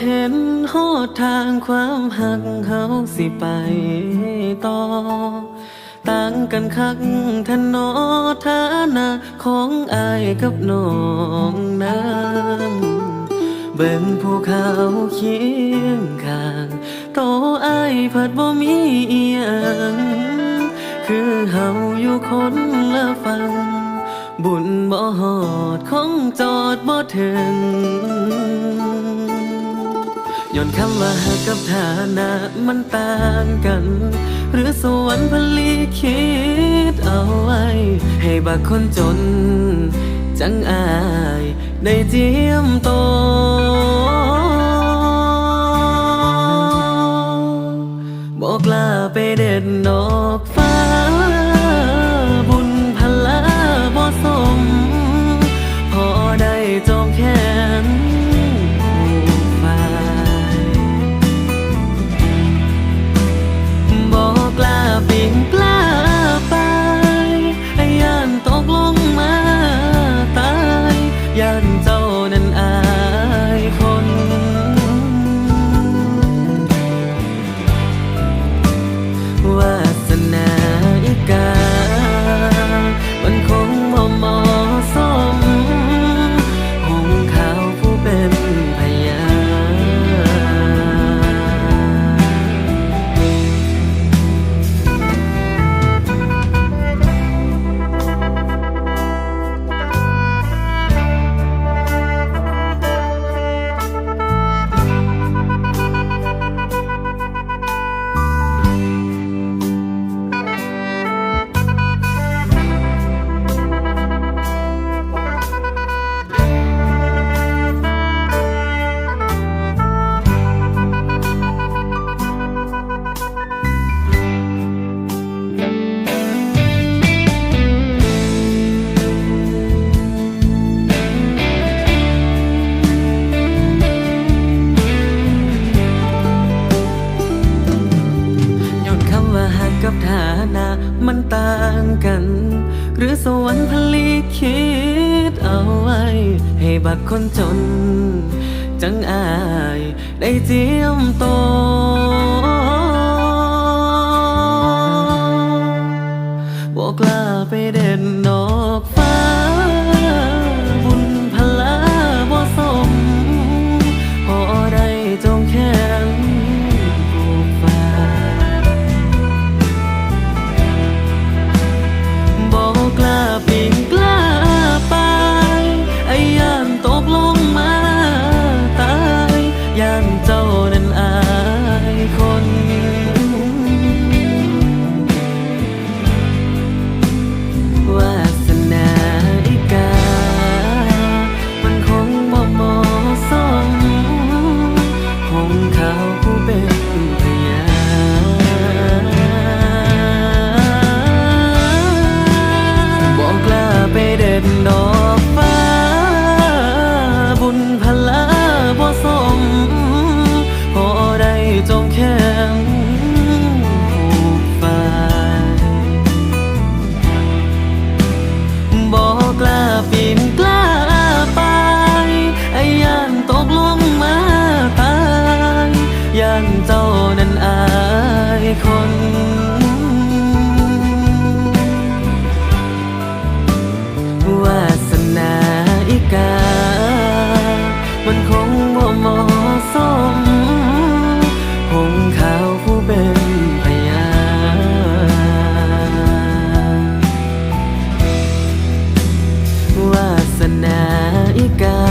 เห็นหอดทางความหักเฮาสิไปต่อ ต่างกันคักทนอฐานะของอายกับน้องนั้นเบิ่งภูเขาเคียงข้างโตอายเพิดบ่มีเอียงคือเฮาอยู่คนละฝั่งบุญบ่ฮอดคงจอดบ่ถึง ย้อนคำว่าหักกับฐานะมันต่างกัน หรือสวรรค์พลีคิดเอาไว้ ให้บักคนจน จังอายได้เจียมโตวบอกลาไปเด หรือสวรรค์พลีคิดเอาไว้ ให้บักคนจน จังอายได้เจียมโตวบอกลาไปเด่น don't care. วาสนาอีกา